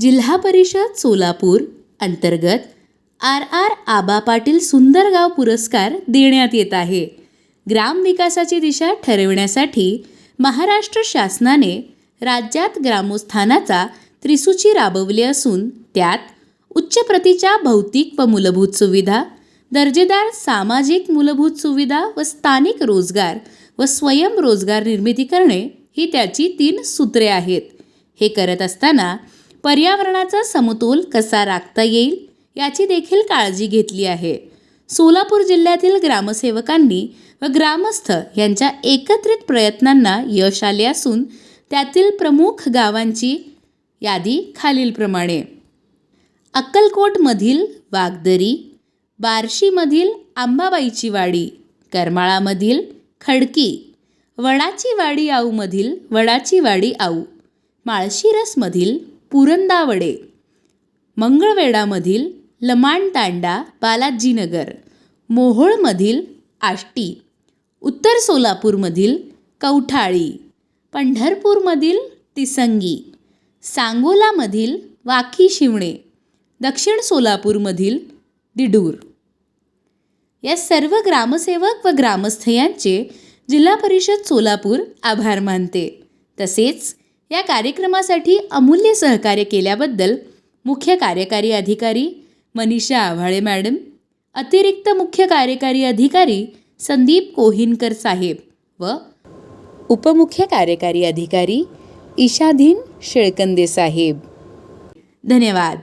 जिल्हा परिषद सोलापूर अंतर्गत आर आर आबा पाटील सुंदरगाव पुरस्कार देण्यात येत आहे. ग्रामविकासाची दिशा ठरविण्यासाठी महाराष्ट्र शासनाने राज्यात ग्रामोत्थानाचा त्रिसूची राबवली असून त्यात उच्च प्रतीच्या भौतिक व मूलभूत सुविधा दर्जेदार सामाजिक मूलभूत सुविधा व स्थानिक रोजगार व स्वयंरोजगार निर्मिती करणे ही त्याची तीन सूत्रे आहेत. हे करत असताना पर्यावरणाचा समतोल कसा राखता येईल याची देखील काळजी घेतली आहे. सोलापूर जिल्ह्यातील ग्रामसेवकांनी व ग्रामस्थ यांच्या एकत्रित प्रयत्नांना यश आले असून त्यातील प्रमुख गावांची यादी खालीलप्रमाणे. अक्कलकोटमधील वागदरी बार्शीमधील आंबाबाईची वाडी करमाळामधील खडकी वडाची वाडी आऊमधील वडाची वाडी आऊ माळशिरसमधील पुरंदावडे मंगळवेढामधील लमाणतांडा बालाजीनगर मोहोळमधील आष्टी उत्तर सोलापूरमधील कवठाळी पंढरपूरमधील तिसंगी सांगोलामधील वाकी शिवणे दक्षिण सोलापूरमधील दिडूर. या सर्व ग्रामसेवक व ग्रामस्थ यांचे जिल्हा परिषद सोलापूर आभार मानते. तसेच या कार्यक्रमासाठी अमूल्य सहकार्य केल्याबद्दल मुख्य कार्यकारी अधिकारी मनीषा आव्हाळे मॅडम अतिरिक्त मुख्य कार्यकारी अधिकारी संदीप कोहिनकर साहेब व उपमुख्य कार्यकारी अधिकारी ईशाधीन शेळकंदे साहेब. धन्यवाद.